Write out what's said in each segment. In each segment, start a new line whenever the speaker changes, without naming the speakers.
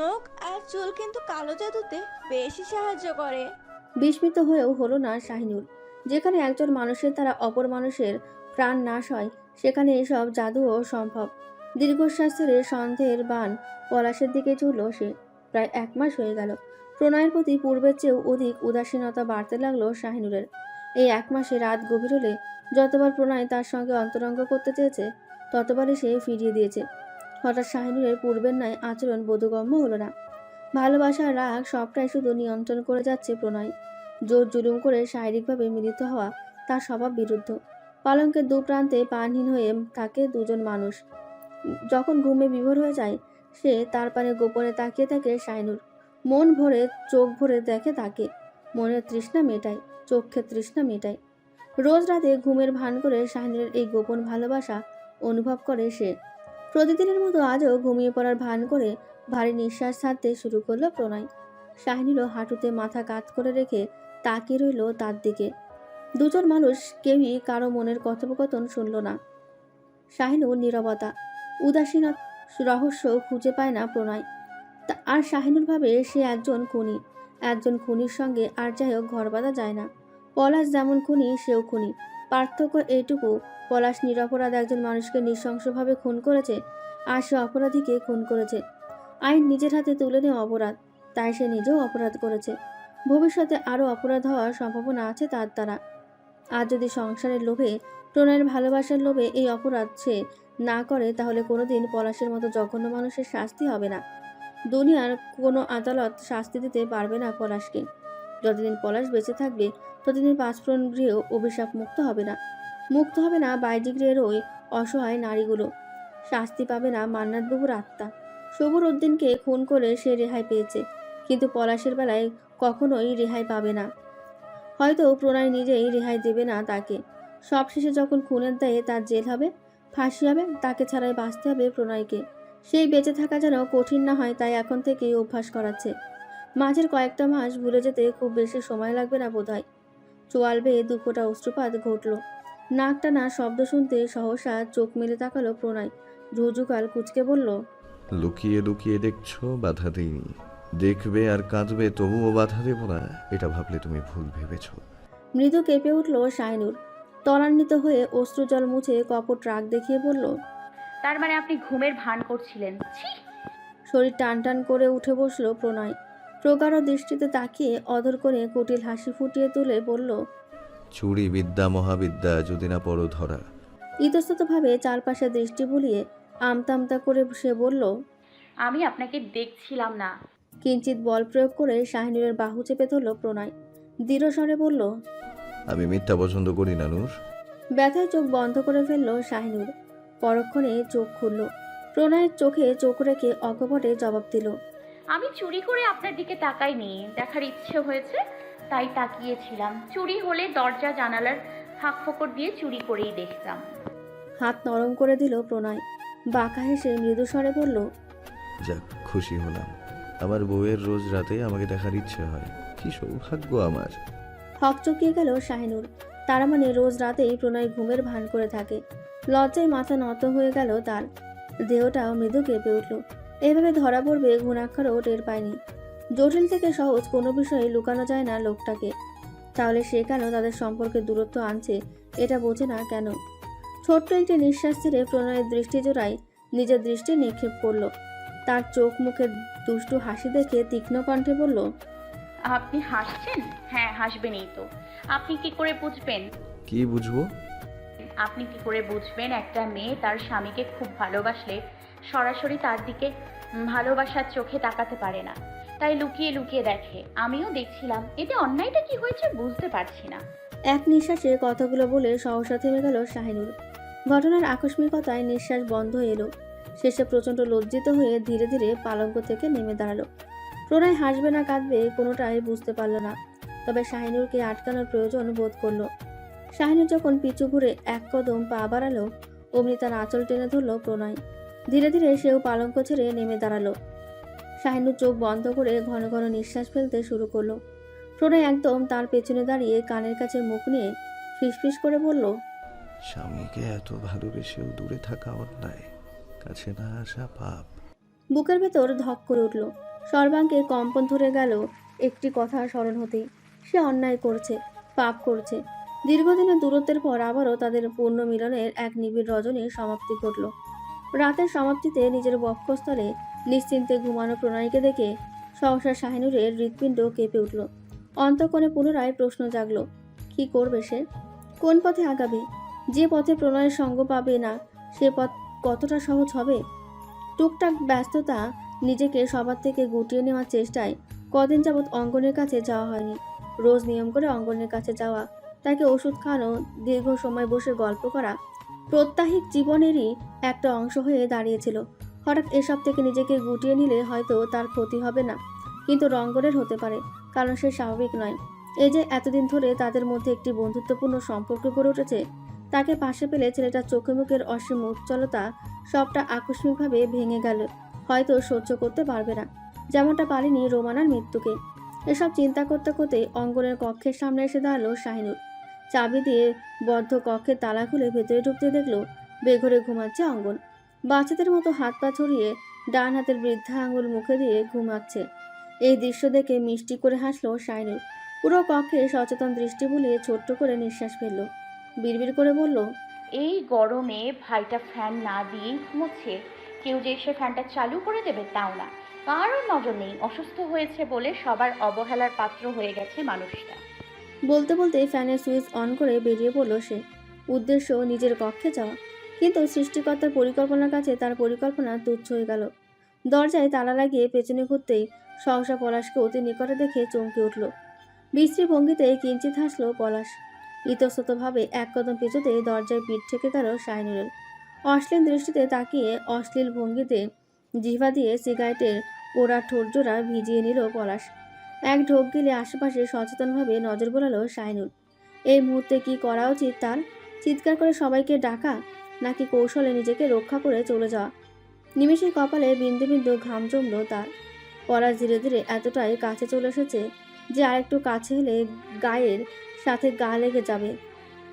নখ আর চুল কিন্তু কালো জাদুতে বেশি সাহায্য করে।
বিস্মিত হয়েও হলো না শাহিনুর। যেখানে একজন মানুষের দ্বারা অপর মানুষের প্রাণ নাশ হয়, সেখানে এসব জাদুও সম্ভব। দীর্ঘশ্বাস ছেড়ে সন্দেহের বান পলাশের দিকে চলল সে। প্রায় এক মাস হয়ে গেল। প্রণয়ের প্রতি পূর্বের চেয়েও অধিক উদাসীনতা বাড়তে লাগল শাহিনুরের। এই এক মাসে রাত গভীর হলে যতবার প্রণয় তার সঙ্গে অন্তরঙ্গ করতে চেয়েছে, ততবারই সে ফিরিয়ে দিয়েছে। হঠাৎ শাহিনুরের পূর্বের ন্যায় আচরণ বোধগম্য হলো না। ভালোবাসার রাগ সবটাই শুধু নিয়ন্ত্রণ করে যাচ্ছে প্রণয়। জোর জুলুম করে শারীরিকভাবে মিলিত হওয়া তার স্বভাব বিরুদ্ধ। পালঙ্কের দু প্রান্তে পানহীন হয়ে থাকে দুজন মানুষ। যখন ঘুমে বিভোর হয়ে যায়, সে তার পানে গোপনে তাকিয়ে থাকে শাইনুর। মন ভরে, চোখ ভরে দেখে তাকে। মনের তৃষ্ণা মেটায়, চোখে তৃষ্ণা মেটায়। রোজ রাতে ঘুমের ভান করে শাহিনুরের এই গোপন ভালোবাসা অনুভব করে সে। প্রতিদিনের মতো আজও ঘুমিয়ে পড়ার ভান করে ভারী নিঃশ্বাস ছাড়তে শুরু করল প্রণয়। শাহিনীরও হাঁটুতে মাথা কাত করে রেখে তাকিয়ে রইল তার দিকে। দুজন মানুষ কেউই কারও মনের কথোপকথন শুনল না। শাহিনুর নীরবতা, উদাসীন রহস্য খুঁজে পায় না প্রণয়। আর শাহিনুর ভাবে সে একজন খুনি, একজন খুনির সঙ্গে আর যাই হোক ঘর বাঁধা যায় না। পলাশ যেমন খুনি, সেও খুনি। পার্থক্য এইটুকু, পলাশ নিরপরাধ একজন মানুষকে নৃশংসভাবে খুন করেছে আর সে অপরাধীকে খুন করেছে। আইন নিজের হাতে তুলে নেওয়া অপরাধ, তাই সে নিজেও অপরাধ করেছে। ভবিষ্যতে আরও অপরাধ হওয়ার সম্ভাবনা আছে তার দ্বারা। আর যদি সংসারের লোভে, প্রণয়ের ভালোবাসার লোভে এই অপরাধ সে না করে, তাহলে কোনোদিন পলাশের মতো জঘন্য মানুষের শাস্তি হবে না। দুনিয়ার কোনো আদালত শাস্তি দিতে পারবে না পলাশকে। যতদিন পলাশ বেঁচে থাকবে ততদিন পাঁচফ্রন গৃহ অভিশাপ মুক্ত হবে না। মুক্ত হবে না বাইজি গৃহের ওই অসহায় নারীগুলো। শাস্তি পাবে না মান্নাতবাবুর আত্মা। সবুর উদ্দিনকে খুন করে সে রেহাই পেয়েছে, কিন্তু পলাশের বেলায় কখনোই রেহাই পাবে না। হয়তো প্রণয় নিজেই রেহাই দেবে না তাকে। সবশেষে যখন খুনের দায়ে তার জেল হবে, ফাঁসি হবে, তাকে ছাড়াই বাঁচতে হবে প্রণয়কে। সেই বেঁচে থাকা যেন কঠিন না হয় তাই এখন থেকেই অভ্যাস করাচ্ছে। মাঝের কয়েকটা মাস ভুলে যেতে খুব বেশি সময় লাগবে না বোধহয়। চোয়াল বেয়ে দু ফোঁটা অস্ত্রপাত ঘটল। নাক টানা শব্দ শুনতে সহসা চোখ মেলে তাকালো প্রণয়। ঝুঝুকাল কুচকে বলল
লুকিয়ে লুকিয়ে দেখছ বাধা দিইনি। দেখবে আর কাঁদবে তবুও বাধা দেব না এটা ভাবলে তুমি ভুল ভেবেছো।
মৃদু কেঁপে উঠল শাইনুর। ত্বরান্বিত হয়ে অশ্রুজল মুছে কপট রাগ দেখিয়ে বলল
তার মানে আপনি ঘুমের ভান করছিলেন?
শরীর টান টান করে উঠে বসল প্রণয়। প্রগাঢ় দৃষ্টিতে তাকিয়ে অধর করে কুটিল হাসি ফুটিয়ে তুলে বলল
চুরি বিদ্যা মহাবিদ্যা যদি না পড়ো ধরা।
ইতস্ততভাবে চারপাশে দৃষ্টি বুলিয়ে আমতা আমতা করে সে বলল
আমি আপনাকে দেখছিলাম না।
কিঞ্চিত বল প্রয়োগ করে শাহিনুরের বাহু চেপে ধরল প্রণয়। দৃঢ় স্বরে বলল
আমি মিথ্যা পছন্দ করি না নূর।
ব্যথায় চোখ বন্ধ করে ফেলল শাহিনুর। পরক্ষণে চোখ খুলল। প্রণয়ের চোখে চোখ রেখে অকপটে জবাব দিল
আমি চুরি করে আপনার দিকে তাকাইনি দেখার ইচ্ছে হয়েছে তাই তাকিয়েছিলাম। চুরি হলে দরজা জানালার ফাঁক ফোকর দিয়ে চুরি করেই দেখতাম।
হাত নরম করে দিল প্রণয়। বাঁকা হেসে মৃদু স্বরে বলল
যাক খুশি হলাম। আমার বউয়ের রোজ রাতে আমাকে দেখার ইচ্ছে হয়। কি সৌভাগ্য আমার।
হকচকিয়ে গেল শাহিনুর। তার মানে রোজ রাতেই প্রণয় ঘুমের ভান করে থাকে। লজ্জায় মাথা নত হয়ে গেল তার। দেহটাও মৃদু কেঁপে উঠল। এভাবে ধরা পড়বে ঘুণাক্ষরও টের পায়নি। জটিল থেকে সহজ কোনো বিষয়ে লুকানো যায় না লোকটাকে। তাহলে সে কেন তাদের সম্পর্কে দূরত্ব আনছে এটা বোঝে না কেন? ছোট্ট একটি নিঃশ্বাস ছেড়ে প্রণয়ের দৃষ্টি জোড়ায় নিজের দৃষ্টি নিক্ষেপ করল। তার চোখ মুখে দুষ্টু হাসি দেখে তীক্ষ্ণ কণ্ঠে বলল
আপনি হাসছেন? হ্যাঁ হাসবেনই তো। আপনি কি করে বুঝবেন?
কি বুঝব?
আপনি কি করে বুঝবেন একটা মেয়ে তার স্বামীকে খুব ভালোবাসলে সরাসরি তার দিকে ভালোবাসার চোখে তাকাতে পারে না। তাই লুকিয়ে লুকিয়ে দেখে, আমিও দেখছিলাম। এতে অন্যায়টা কি হয়েছে বুঝতে পারছি না।
এক নিঃশ্বাসে কথাগুলো বলে সহসা থেমে গেল শাহিনুর। ঘটনার আকস্মিকতায় নিঃশ্বাস বন্ধ এলো। শেষে প্রচণ্ড লজ্জিত হয়ে ধীরে ধীরে পালঙ্ক থেকে নেমে দাঁড়াল। প্রণয় হাসবে না কাঁদবে কোনোটাই বুঝতে পারল না। তবে শাহিনুরকে আটকানোর প্রয়োজন বোধ করল। শাহিনুর যখন পিছু ঘুরে এক কদম পা বাড়ালো, অমনি তার আঁচল টেনে ধরলো প্রণয়। ধীরে ধীরে সেও পালঙ্ক ছেড়ে নেমে দাঁড়াল। শাহিনুর চোখ বন্ধ করে ঘন ঘন নিঃশ্বাস ফেলতে শুরু করল। প্রণয় একদম তার পেছনে দাঁড়িয়ে কানের কাছে মুখ নিয়ে ফিসফিস করে বলল
স্বামীকে এত ভালোবেসেও দূরে থাকা অন্যায় কাছে না আসা পাপ।
বুকের ভেতর ধক করে উঠল। সর্বাঙ্গে কম্পন ধরে গেল একটি কথা স্মরণ হতেই। সে অন্যায় করছে পাপ করছে। দীর্ঘদিনের দূরত্বের পর আবারও তাদের পূর্ণ মিলনের এক নিবিড় রজনীর সমাপ্তি ঘটল। রাতের সমাপ্তিতে নিজের বক্ষস্থলে নিশ্চিন্তে ঘুমানো প্রণয়কে দেখে সহসা শাহিনুরের হৃৎপিণ্ড কেঁপে উঠল। অন্তকণে পুনরায় প্রশ্ন জাগলো, কি করবে সে? কোন পথে আগাবে? যে পথে প্রণয়ের সঙ্গ পাবে না, সে পথ কতটা সহজ হবে? টুকটাক ব্যস্ততা নিজেকে সবার থেকে গুটিয়ে নেওয়ার চেষ্টায় কদিন যাবৎ অঙ্গনের কাছে যাওয়া হয়নি। রোজ নিয়ম করে অঙ্গনের কাছে যাওয়া, তাকে ওষুধ খাওয়ানো, দীর্ঘ সময় বসে গল্প করা প্রত্যাহিক জীবনেরই একটা অংশ হয়ে দাঁড়িয়েছিল। হঠাৎ এসব থেকে নিজেকে গুটিয়ে নিলে হয়তো তার ক্ষতি হবে না, কিন্তু রঙ্গনের হতে পারে, কারণ সে স্বাভাবিক নয়। এই যে এতদিন ধরে তাদের মধ্যে একটি বন্ধুত্বপূর্ণ সম্পর্ক গড়ে উঠেছে, তাকে পাশে পেলে ছেলেটার চোখে মুখের অসীম উজ্জ্বলতা সবটা আকস্মিকভাবে ভেঙে গেল, হয়তো সহ্য করতে পারবে না। যেমনটা পারেনি রোমানার মৃত্যুকে। এসব চিন্তা করতে করতে অঙ্গনের কক্ষের সামনে এসে দাঁড়াল শাহিনুর। চাবি দিয়ে বদ্ধ কক্ষের তালা খুলে ভেতরে ঢুকতে দেখল, বেঘরে ঘুমাচ্ছে অঙ্গন। বাচ্চাদের মতো হাত পা ছড়িয়ে ডান হাতের বৃদ্ধা আঙুল মুখে দিয়ে ঘুমাচ্ছে। এই দৃশ্য দেখে মিষ্টি করে হাসলো শাহিনুর পুরো কক্ষে সচেতন দৃষ্টি বুলিয়ে ছোট্ট করে নিঃশ্বাস ফেলল। বিড়বিড় করে বলল,
এই গরমে ভাইটা ফ্যান না দিয়েই ঘুমোচ্ছে। কেউ যে এসে ফ্যানটা চালু করে দেবে তাও না। কারোর নজর নেই, অসুস্থ হয়েছে বলে সবার অবহেলার পাত্র হয়ে গেছে মানুষটা।
বলতে বলতে ফ্যানের সুইচ অন করে বেরিয়ে পড়ল সে। উদ্দেশ্য নিজের কক্ষে যাওয়া। কিন্তু সৃষ্টিকর্তার পরিকল্পনার কাছে তার পরিকল্পনা তুচ্ছ হয়ে গেল। দরজায় তালা লাগিয়ে পেছনে ঘুরতেই সহসা পলাশকে অতি নিকটে দেখে চমকে উঠল। বিশ্রী ভঙ্গিতে কিঞ্চিত হাসল পলাশ। ইতস্ততভাবে এক কদম পিছুতে দরজায় পিঠ ঠেকে গেল শাইনুরের অশ্লীল দৃষ্টিতে তাকিয়ে অশ্লীল ভঙ্গিতে জিহ্বা দিয়ে সিগারেটের পোড়া ঠোঁটজোড়া ভিজিয়ে নিল পলাশ। এক ঢোক গিলে আশেপাশে সচেতনভাবে নজর বোলালো শাইনুর এই মুহূর্তে কি করা উচিত তার? চিৎকার করে সবাইকে ডাকা নাকি কৌশলে নিজেকে রক্ষা করে চলে যাওয়া? নিমেষের কপালে বিন্দু বিন্দু ঘাম জমল তার। পলাশ ধীরে ধীরে এতটাই কাছে চলে এসেছে যে আরেকটু কাছে হলে গায়ের সাথে গা লেগে যাবে।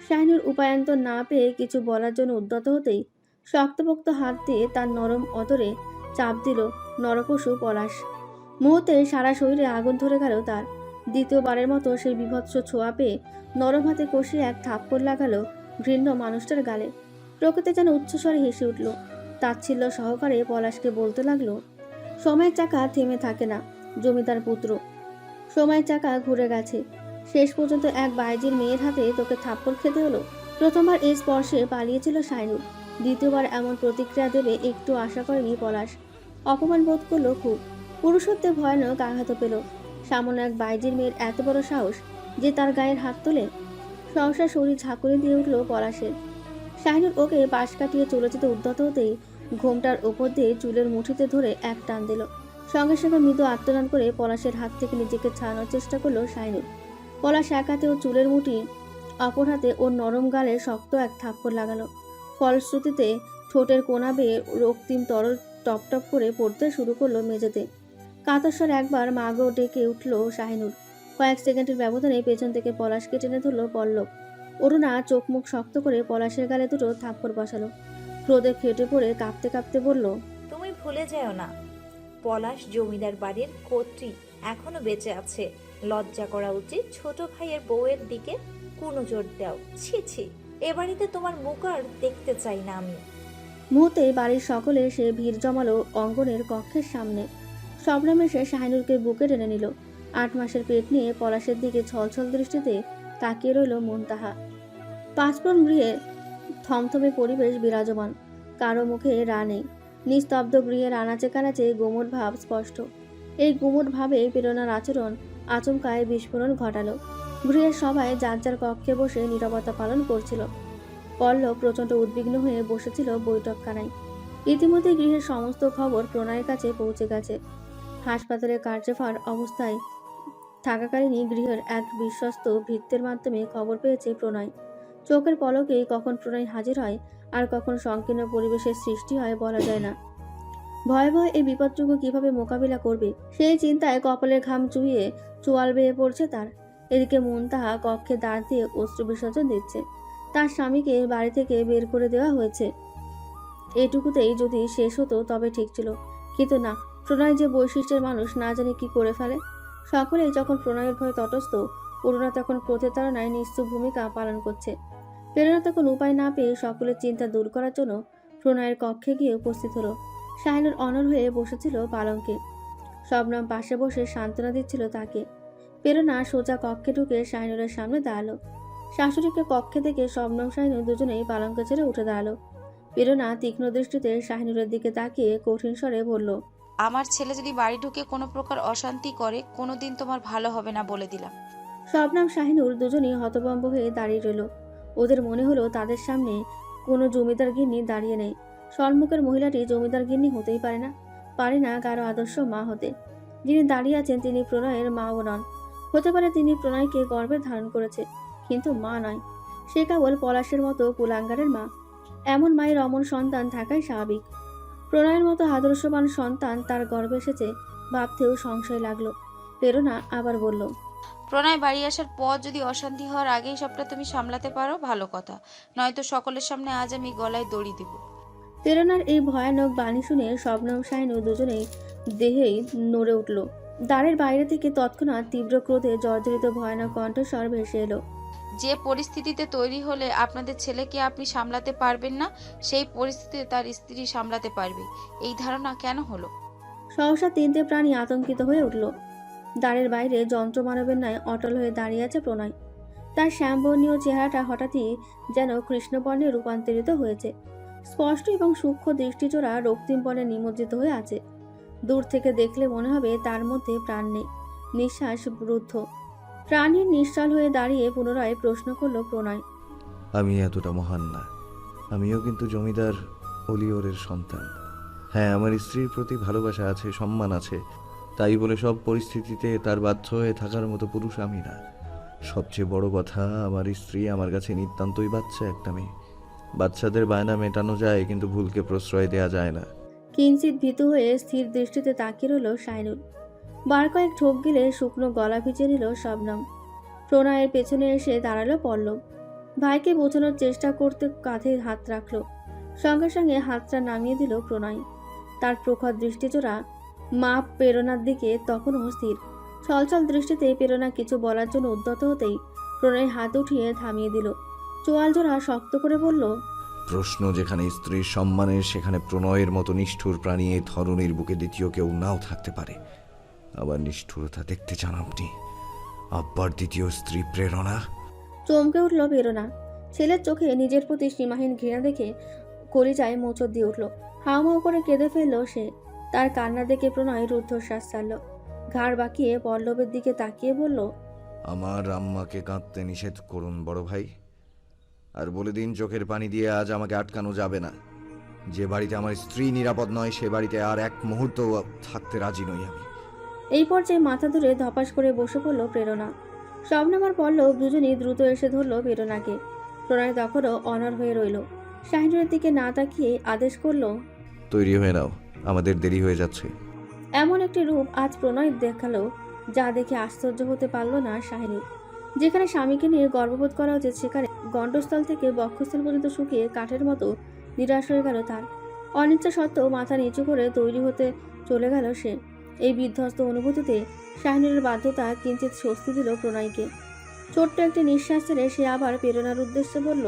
শাহিনুর উপায়ন্তর না পেয়ে কিছু বলার জন্য উদ্যত হতেই শক্তপোক্ত হাত দিয়ে তার নরম অতরে চাপ দিল নরপশু পলাশ। মুহূর্তে সারা শরীরে আগুন ধরে গেল তার। দ্বিতীয়বারের মতো সেই বিভৎস ছোঁয়া পেয়ে নরম হাতে কষিয়ে এক থাপ্পড় লাগালো ঘৃণ্য মানুষটার গালে। প্রকৃতি যেন উচ্চস্বরে হেসে উঠল। তাচ্ছিল্য সহকারে পলাশকে বলতে লাগল, সময়ের চাকা থেমে থাকে না, জমিদার পুত্র। সময়ের চাকা ঘুরে গেছে। শেষ পর্যন্ত এক বাইজির মেয়ের হাতে তোকে থাপ্পড় খেতে হলো? প্রথমবার এই স্পর্শে পালিয়েছিল শাইনুর দ্বিতীয়বার এমন প্রতিক্রিয়া দেবে একটু আশা করেনি পলাশ। অপমান বোধ করল খুব। পুরুষত্বে ভয়ানক আঘাত পেল। সামান্য এক বাইজির মেয়ের এত বড় সাহস যে তার গায়ের হাত তোলে, সহসা শরীর ঝাঁকুনি দিয়ে উঠল পলাশের শাহিনুর ওকে পাশ কাটিয়ে চলে যেতে উদ্যত হতেই ঘোমটার ওপর দিয়ে চুলের মুঠিতে ধরে এক টান দিল। সঙ্গে সঙ্গে মৃদু আত্মদান করে পলাশের হাত থেকে নিজেকে ছাড়ানোর চেষ্টা করল শাহিনুর পলাশ এক হাতে ও চুলের মুঠি, অপর হাতে ওর নরম গালে শক্ত এক থাপ্পড় লাগালো। ফলশ্রুতিতে ঠোঁটের কোনা বেয়ে রক্তিম তরল টপ টপ করে পড়তে শুরু করল মেঝেতে। কাতস্বর একবার মাগো ডেকে উঠল শাহিনুর। কয়েক সেকেন্ডের ব্যবধানে পেছন থেকে পলাশকে টেনে ধরল পল্লব। অরুণা চোখ মুখ শক্ত করে পলাশের গালে দুটো থাপ্পড় বসালো। ক্রোধে ফেটে পড়ে কাঁপতে কাঁপতে বলল
তুমি ভুলে যেও না। পলাশ জমিদার বাড়ির কর্ত্রী এখনও বেঁচে আছে। লজ্জা করা উচিত ছোট ভাইয়ের বউয়ের দিকে কোনো জোর দাও। ছি ছি এ বাড়িতে তোমার মুখ আর দেখতে চাই না আমি।
মুহূর্তে বাড়ির সকলে সে ভিড় জমালো অঙ্গনের কক্ষের সামনে। সবরাম এসে শাহিনুরকে বুকে টেনে নিল। আট মাসের পেট নিয়ে পলাশের দিকে ছলছল দৃষ্টিতে তাকিয়ে রইল মুনতাহা। পাঁচপন গৃহে থমথমে পরিবেশ বিরাজমান। কারও মুখে রা নেই। নিস্তব্ধ গৃহের আনাচে কানাচে গুমট ভাব স্পষ্ট। এই গুমট ভাবে প্রেরণার আচরণ আচমকায় বিস্ফোরণ ঘটালো। গৃহের সবাই যার যার কক্ষে বসে নীরবতা পালন করছিল। পল্লব প্রচণ্ড উদ্বিগ্ন হয়ে বসেছিল বৈঠকখানায়। ইতিমধ্যে গৃহের সমস্ত খবর প্রণয়ের কাছে পৌঁছে গেছে। হাসপাতালে কার্যভার অবস্থায় থাকাকালীনই গৃহের এক বিশ্বস্ত ভিত্তের মাধ্যমে খবর পেয়েছে প্রণয়। চোখের পলকেই কখন প্রণয় হাজির হয় আর কখন সংকীর্ণ পরিবেশের সৃষ্টি হয় বলা যায় না। ভয় ভয় এই বিপদটুকু কীভাবে মোকাবিলা করবে, সেই চিন্তায় কপালের ঘাম চুইয়ে চোয়াল বেয়ে পড়ছে তার। এদিকে মুনতাহা কক্ষে দাঁড় দিয়ে অস্ত্র বিসর্জন দিচ্ছে। তার স্বামীকে বাড়ি থেকে বের করে দেওয়া হয়েছে। এটুকুতেই যদি শেষ হতো তবে ঠিক ছিল। কিন্তু না প্রণয় যে বৈশিষ্ট্যের মানুষ, না জানি কি করে ফেলে। সকলেই যখন প্রণয়ের ভয়ে তটস্থ, অরুণা তখন ক্রোধের তাড়নায় নিশ্চুপ ভূমিকা পালন করছে। প্রেরণা তখন উপায় না পেয়ে সকলের চিন্তা দূর করার জন্য প্রণয়ের কক্ষে গিয়ে উপস্থিত হলো। শাহিনুর অনর হয়ে বসেছিল পালঙ্কে। শবনম পাশে বসে সান্ত্বনা দিচ্ছিল তাকে। প্রেরণা সোজা কক্ষে ঢুকে শাহিনুরের সামনে দাঁড়াল। শাশুড়িকে কক্ষে থেকে শবনম শাহিনুর দুজনেই পালঙ্কে ছেড়ে উঠে দাঁড়াল। প্রেরণা তীক্ষ্ণ দৃষ্টিতে শাহিনুরের দিকে তাকিয়ে কঠিন স্বরে বলল
আমার ছেলে যদি বাড়ি ঢুকে কোনো প্রকার অশান্তি করে, কোনোদিন তোমার ভালো হবে না বলে দিলাম।
শবনম শাহিনুর দুজনেই হতভম্ব হয়ে দাঁড়িয়ে রইল। ওদের মনে হলো তাদের সামনে কোনো জমিদার গিন্নি দাঁড়িয়ে নেই। সন্মুখের মহিলাটি জমিদার গিন্নি হতেই পারে না পারে না কারও আদর্শ মা হতে। যিনি দাঁড়িয়ে আছেন তিনি প্রণয়ের মাও নন। হতে পারে তিনি প্রণয়কে গর্বে ধারণ করেছে, কিন্তু মা নয়। সে কেবল পলাশের মতো কুলাঙ্গারের মা। এমন মায়ের অমন সন্তান থাকাই স্বাভাবিক। প্রণয়ের মতো আদর্শবান সন্তান তার গর্ভে এসেছে ভাবতেও সংশয় লাগল। প্রেরণা আবার বলল
প্রণয় বাড়ি আসার পর যদি অশান্তি হওয়ার আগেই সবটা তুমি সামলাতে পারো ভালো কথা। নয়তো সকলের সামনে আজ আমি গলায় দড়ি দিব।
প্রেরণার এই ভয়ানক বাণী শুনে শবনম শাহিনু দুজনেই দেহেই নড়ে উঠল। দ্বারের বাইরে থেকে তৎক্ষণাৎ তীব্র ক্রোধে জর্জরিত ভয়ানক কণ্ঠস্বর ভেসে এলো।
যে পরিস্থিতিতে তৈরি হলে আপনাদের ছেলেকে আপনি সামলাতে পারবেন না, সেই পরিস্থিতিতে তার স্ত্রী সামলাতে পারবে। এই ধারণা কেন হলো?
সহসা তিনটে প্রাণী আতঙ্কিত হয়ে উঠল। দ্বারের বাইরে যন্ত্র যন্ত্রমানবের ন্যায় অটল হয়ে দাঁড়িয়ে আছে প্রণয়। তার শ্যামবর্ণীয় চেহারাটা হঠাৎই যেন কৃষ্ণবর্ণে রূপান্তরিত হয়েছে। স্পষ্ট এবং সূক্ষ্ম দৃষ্টিচোরা রক্তিম বর্ণে নিমজ্জিত হয়ে আছে। দূর থেকে দেখলে মনে হবে তার মধ্যে প্রাণ নেই। নিঃশ্বাস রুদ্ধ। প্রাণীর নিশ্চল হয়ে দাঁড়িয়ে পুনরায় প্রশ্ন করল প্রণয়।
আমি এতটা মহান না। আমিও কিন্তু জমিদার অলিওরের সন্তান। হ্যাঁ আমার স্ত্রীর প্রতি ভালোবাসা আছে সম্মান আছে। তাই বলে সব পরিস্থিতিতে তার বাধ্য হয়ে থাকার মতো পুরুষ আমি না। সবচেয়ে বড় কথা আমার স্ত্রী আমার কাছে নিতান্তই বাচ্চা একটা মেয়ে। বাচ্চাদের বায়না মেটানো যায় কিন্তু ভুলকে প্রশ্রয় দেয়া যায় না।
কিঞ্চিত ভীতু হয়ে স্থির দৃষ্টিতে তাকিয়ে রইল শাইনুর বার কয়েক ঠোক গিলে শুকনো গলা ভিজে নিল শবনম। প্রণয়ের পেছনে এসে দাঁড়াল পল্লব। ভাইকে বোঝানোর চেষ্টা করতে কাঁধে হাত রাখল। সঙ্গে সঙ্গে হাতটা নামিয়ে দিল প্রণয়। তার প্রখর দৃষ্টিচোরা মা প্রেরণার দিকে তখনও স্থির। ছলছল দৃষ্টিতে প্রেরণা কিছু বলার জন্য উদ্যত হতেই প্রণয় হাত উঠিয়ে থামিয়ে দিল। চোয়াল জোড়া শক্ত করে বলল,
প্রশ্ন যেখানে স্ত্রীর সম্মানের সেখানে প্রণয়ের মতো নিষ্ঠুর প্রাণী এই ধরনের বুকে দ্বিতীয় কেউ নাও থাকতে পারে। আবার নিষ্ঠুরতা দেখতে চান আপনি। আব্বার দ্বিতীয় স্ত্রী প্রেরণা।
চমকে উঠল প্রেরণা ছেলের চোখে নিজের প্রতি সীমাহীন ঘৃণা দেখে কলিজায় মোচর দিয়ে উঠল। হাউমাউ করে কেঁদে ফেলল সে। তার কান্না দেখে প্রণয় রুদ্ধশ্বাস ছাড়ল। ঘাড় বাঁকিয়ে পল্লবের দিকে তাকিয়ে বলল
আমার আম্মাকে কাঁদতে নিষেধ করুন বড় ভাই। আর বলে দিন চোখের পানি দিয়ে আজ আমাকে আটকানো যাবে না। যে বাড়িতে আমার স্ত্রী নিরাপদ নয় সে বাড়িতে আর এক মুহূর্ত থাকতে রাজি নই আমি।
এই পর্যায়ে মাথা ধরে ধপাস করে বসে পড়ল প্রেরণা। শবনম আর পল্লব দুজনেই দ্রুত এসে ধরল প্রেরণাকে। প্রণয় তখনও অনর হয়ে রইল। শাহিনুরের দিকে না তাকিয়ে আদেশ করল
তৈরি হয়ে নাও আমাদের দেরি হয়ে যাচ্ছে।
এমন একটি রূপ আজ প্রণয় দেখাল যা দেখে আশ্চর্য হতে পারল না শাহিনী যেখানে স্বামীকে নিয়ে গর্ববোধ করা উচিত সেখানে গণ্ডস্থল থেকে বক্ষস্থল পর্যন্ত শুকিয়ে কাঠের মতো নিরাশ হয়ে গেল তার। অনিচ্ছা সত্ত্বেও মাথা নিচু করে তৈরি হতে চলে গেল সে। এই বিধ্বস্ত অনুভূতিতে শাহিনুরের বাধ্যতা কিঞ্চিত স্বস্তি দিল প্রণয়কে। ছোট্ট একটি নিঃশ্বাস ছেড়ে সে আবার প্রেরণার উদ্দেশ্যে বলল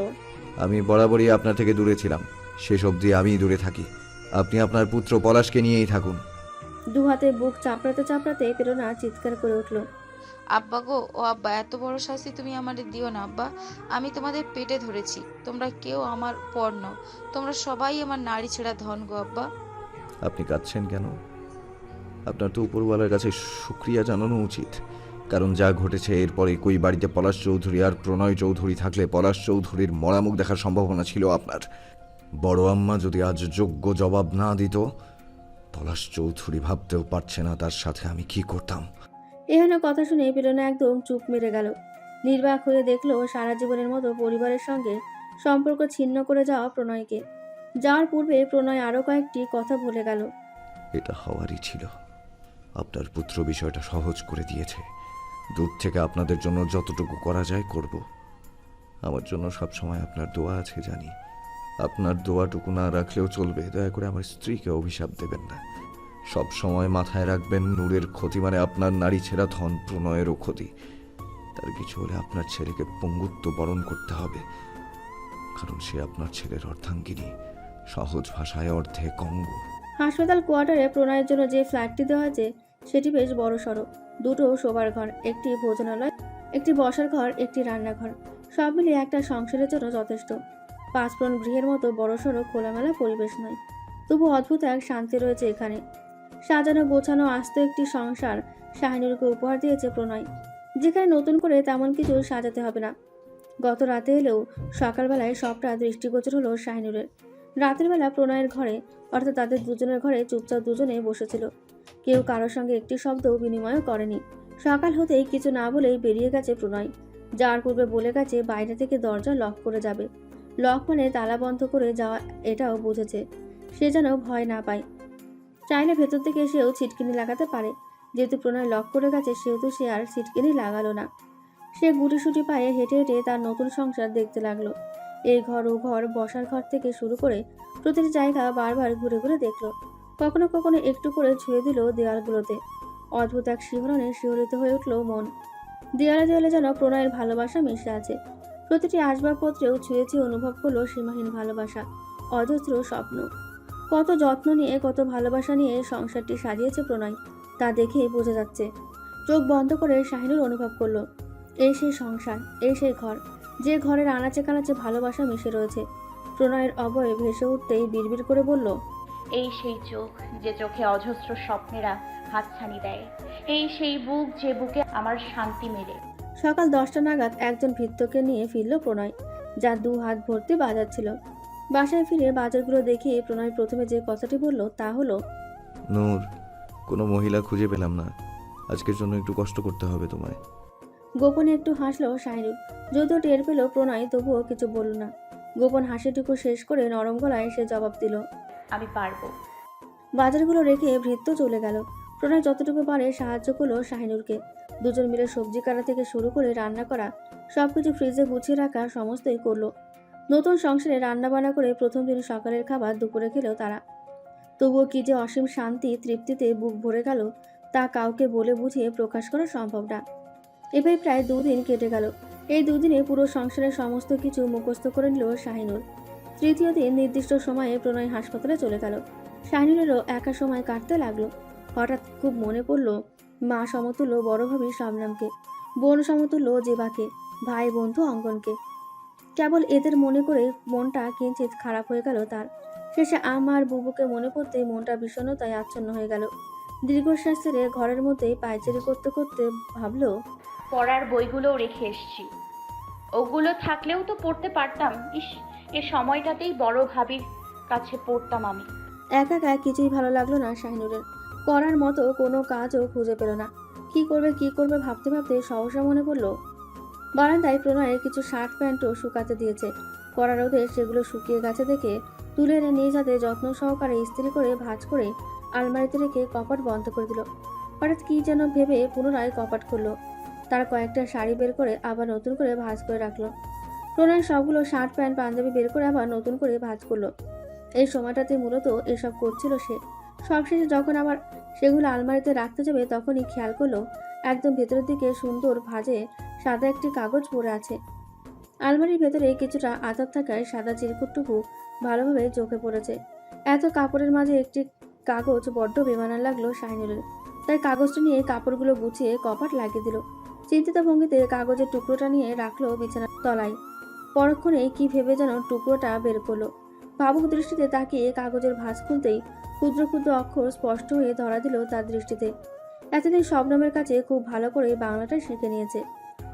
আমি বরাবরই আপনার থেকে দূরে ছিলাম। শেষ অবধি আমি দূরে থাকি। আপনি আপনার পুত্র পলাশকে নিয়েই থাকুন।
দু হাতে বুক চাপড়াতে চাপড়াতে প্রেরণা চিৎকার করে উঠল
আব্বা গো ও আব্বা এত বড় শাস্তি তুমি আমাদের দিও না আব্বা। আমি তোমাদের পেটে ধরেছি। তোমরা কেউ আমার পর নও। তোমরা সবাই আমার নারী ছেঁড়া ধন গো আব্বা।
আপনি কাঁদছেন কেন? আপনার তো উপরওয়ালার কাছে শুক্রিয়া জানানো উচিত। কারণ যা ঘটেছে এরপর একই বাড়িতে পলাশ চৌধুরী আর প্রণয় চৌধুরী থাকলে পলাশ চৌধুরীর মরামুখ দেখার সম্ভাবনা ছিল আপনার। বড় আম্মা যদি আজ যোগ্য জবাব না দিত পলাশ চৌধুরী ভাবতেও পারছে না তার সাথে আমি কি করতাম।
এহেন কথা শুনে প্রেরণা একদম চুপ মেরে গেল। নির্বাক হয়ে দেখল সারা জীবনের মতো পরিবারের সঙ্গে সম্পর্ক ছিন্ন করে যাওয়া প্রণয়কে। যাওয়ার পূর্বে প্রণয় আরও কয়েকটি কথা ভুলে গেল।
এটা হওয়ারই ছিল। আপনার পুত্র বিষয়টা সহজ করে দিয়েছে। দূর থেকে আপনাদের জন্য যতটুকু করা যায় করব। আমার জন্য সবসময় আপনার দোয়া আছে, জানি। আপনার দোয়াটুকু না রাখলেও চলবে। দয়া করে আমার স্ত্রীকে অভিশাপ দেবেন না। সব সময় মাথায় রাখবেন, নূরের ক্ষতি মানে আপনার নারী ছেঁড়া ধন প্রণয়েরও ক্ষতি। তার কিছু হলে আপনার ছেলেকে পঙ্গুত্ব বরণ করতে হবে। কারণ সে আপনার ছেলের অর্ধাঙ্গিনী। সহজ ভাষায় অর্ধে কঙ্গু
হাসপাতাল কোয়ার্টারে প্রণয়ের জন্য যে ফ্ল্যাটটি দেওয়া আছে, সেটি বেশ বড় সড়ো দুটো শোবার ঘর, একটি ভোজনালয়, একটি বসার ঘর, একটি রান্নাঘর। সব মিলিয়ে একটা সংসারের জন্য যথেষ্ট। পাঁচপ্রণ গৃহের মতো বড় সড়ো খোলামেলা পরিবেশ নয়। তবু অদ্ভুত এক শান্তি রয়েছে এখানে। সাজানো, গোছানো, আস্ত একটি সংসার শাহিনুরকে উপহার দিয়েছে প্রণয়। যেখানে নতুন করে তেমন কিছু সাজাতে হবে না। গত রাতে এলেও সকালবেলায় সবটা দৃষ্টিগোচর হলো শাহিনুরের। রাতের বেলা প্রণয়ের ঘরে, অর্থাৎ তাদের দুজনের ঘরে চুপচাপ দুজনে বসেছিল। কেউ কারোর সঙ্গে একটি শব্দও বিনিময় করেনি। সকাল হতেই কিছু না বলেই বেরিয়ে গেছে প্রণয়। যাওয়ার পূর্বে বলে গেছে, বাইরে থেকে দরজা লক করে যাবে। লক মানে তালা বন্ধ করে যাওয়া, এটাও বুঝেছে। সে যেন ভয় না পায়। চাইলে ভেতর থেকে সেও ছিটকিনি লাগাতে পারে। যেহেতু প্রণয় লক করে গেছে, সেহেতু সে আর ছিটকিনি লাগালো না। সে গুটিসুটি পায়ে হেঁটে হেঁটে তার নতুন সংসার দেখতে লাগল। এই ঘর ও ঘর বসার ঘর থেকে শুরু করে প্রতিটি জায়গা বারবার ঘুরে ঘুরে দেখল। কখনো কখনো একটু করে ছুঁয়ে দিল দেয়ালগুলোতে। অদ্ভুত এক শিহরণে শিহরিত হয়ে উঠল মন। দেয়ালে দেয়ালে যেন প্রণয়ের ভালোবাসা মিশে আছে। প্রতিটি আসবাবপত্রেও ছুঁয়ে ছুঁয়ে অনুভব করল সীমাহীন ভালোবাসা, অজস্র স্বপ্ন। কত যত্ন নিয়ে, কত ভালোবাসা নিয়ে সংসারটি সাজিয়েছে প্রণয়, তা দেখেই বোঝা যাচ্ছে। চোখ বন্ধ করে শাহিনুর অনুভব করল, এই সেই সংসার, এই সেই ঘর যে ঘরের আনাচে কানাচে ভালোবাসা মিশে রয়েছে। প্রণয়ের অবয়ে ভেসে উঠতেই বিড়বিড় করে বলল
এই সেই চোখ যে চোখে অজস্র স্বপ্নেরা হাতছানি দেয়। এই সেই বুক যে বুকে আমার শান্তি মেলে।
সকাল দশটা নাগাদ একজন ভৃত্যকে নিয়ে ফিরল প্রণয় যা দু হাত ভর্তি বাজার ছিল। বাসায় ফিরে বাজারগুলো দেখে প্রণয় প্রথমে যে কথাটি বলল তা হলো
নূর কোনো মহিলা খুঁজে পেলাম না। আজকের জন্য একটু কষ্ট করতে হবে তোমায়।
গোপনে একটু হাসলো শাহিনুর যদিও টের পেল প্রণয়, তবুও কিছু বলল না। গোপন হাসিটুকু শেষ করে নরম গলায় সে জবাব দিল,
আমি পারব।
বাজারগুলো রেখে ভৃত্য চলে গেল। প্রণয় যতটুকু পারে সাহায্য করল শাহিনুরকে। দুজন মিলে সবজি কাটা থেকে শুরু করে রান্না করা, সবকিছু ফ্রিজে গুছিয়ে রাখা সমস্তই করল। নতুন সংসারে রান্না বান্না করে প্রথম দিন সকালের খাবার দুপুরে খেলেও তারা। তবুও কি যে অসীম শান্তি, তৃপ্তিতে বুক ভরে গেল, তা কাউকে বলে বুঝিয়ে প্রকাশ করা সম্ভব না। এভাবে প্রায় দুদিন কেটে গেল। এই দুদিনে পুরো সংসারের সমস্ত কিছু মুখস্থ করে নিল শাহিনুর তৃতীয় দিন নির্দিষ্ট সময়ে প্রণয় হাসপাতালে চলে গেল। শাহিনুরেরও একা সময় কাটতে লাগল। হঠাৎ খুব মনে পড়ল, মা সমতুল্য বড় ভাবি শাবনামকে বোন সমতুল্য জেবাকে, ভাই বন্ধু অঙ্কনকে কেবল এদের মনে করে মনটা কিঞ্চিত খারাপ হয়ে গেল তার। শেষে আমার বুবুকে মনে পড়তে মনটা বিষণ্ণতায় আচ্ছন্ন হয়ে গেল। দীর্ঘশ্বাস ছেড়ে ঘরের মধ্যেই পায়চারি করতে করতে ভাবলো
পড়ার বইগুলোও রেখে এসছি। ওগুলো থাকলেও তো পড়তে পারতাম। ইস, এ সময়টাতেই বড় ভাবির কাছে পড়তাম আমি।
একা একা কিছুই ভালো লাগল না শাহিনুরের। করার মতো কোনো কাজও খুঁজে পেল না। কি করবে কি করবে ভাবতে ভাবতে সহসা মনে পড়ল, বারান্দায় প্রণয়ের কিছু শার্ট প্যান্টও শুকাতে দিয়েছে। করার রোদে সেগুলো শুকিয়ে গেছে দেখে তুলে এনে নিয়ে যাতে যত্ন সহকারে ইস্ত্রি করে ভাঁজ করে আলমারিতে রেখে কপাট বন্ধ করে দিল। হঠাৎ কি যেন ভেবে পুনরায় কপাট খুললো। তার কয়েকটা শাড়ি বের করে আবার নতুন করে ভাঁজ করে রাখল। প্রণয় সবগুলো শার্ট, প্যান্ট, পাঞ্জাবি বের করে আবার নতুন করে ভাঁজ করল। এই সময়টাতে মূলত এসব করছিল সে। সবশেষে যখন আবার সেগুলো আলমারিতে রাখতে যাবে, তখনই খেয়াল করল, একদম ভেতরের দিকে সুন্দর ভাজে সাদা একটি কাগজ পড়ে আছে। আলমারির ভেতরে কিছুটা আতার থাকায় সাদা চিরকুটটুকু ভালোভাবে চোখে পড়েছে। এত কাপড়ের মাঝে একটি কাগজ বড্ড বেমানা লাগল শাহিনুরের তাই কাগজটা নিয়ে কাপড়গুলো গুছিয়ে কপাট লাগিয়ে দিল। চিন্তিত ভঙ্গিতে কাগজের টুকরোটা নিয়ে রাখল বিছানার তলায়। পরক্ষণে কি ভেবে যেন টুকরোটা বের করল। ভাবুক দৃষ্টিতে তাকিয়ে কাগজের ভাঁজ খুলতেই ক্ষুদ্র ক্ষুদ্র অক্ষর স্পষ্ট হয়ে ধরা দিল তার দৃষ্টিতে। এতদিন শবনমের কাছে খুব ভালো করে বাংলাটা শিখে নিয়েছে।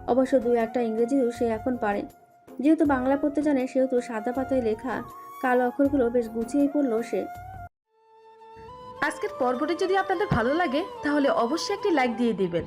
অবশ্য দু একটা ইংরেজিও সে এখন পারে। যেহেতু বাংলা পড়তে জানে, সেহেতু সাদা পাতায় লেখা কালো অক্ষরগুলো বেশ গুছিয়েই পড়ল সে।
আজকের পর্বটি যদি আপনাদের ভালো লাগে, তাহলে অবশ্যই একটি লাইক দিয়ে দিবেন।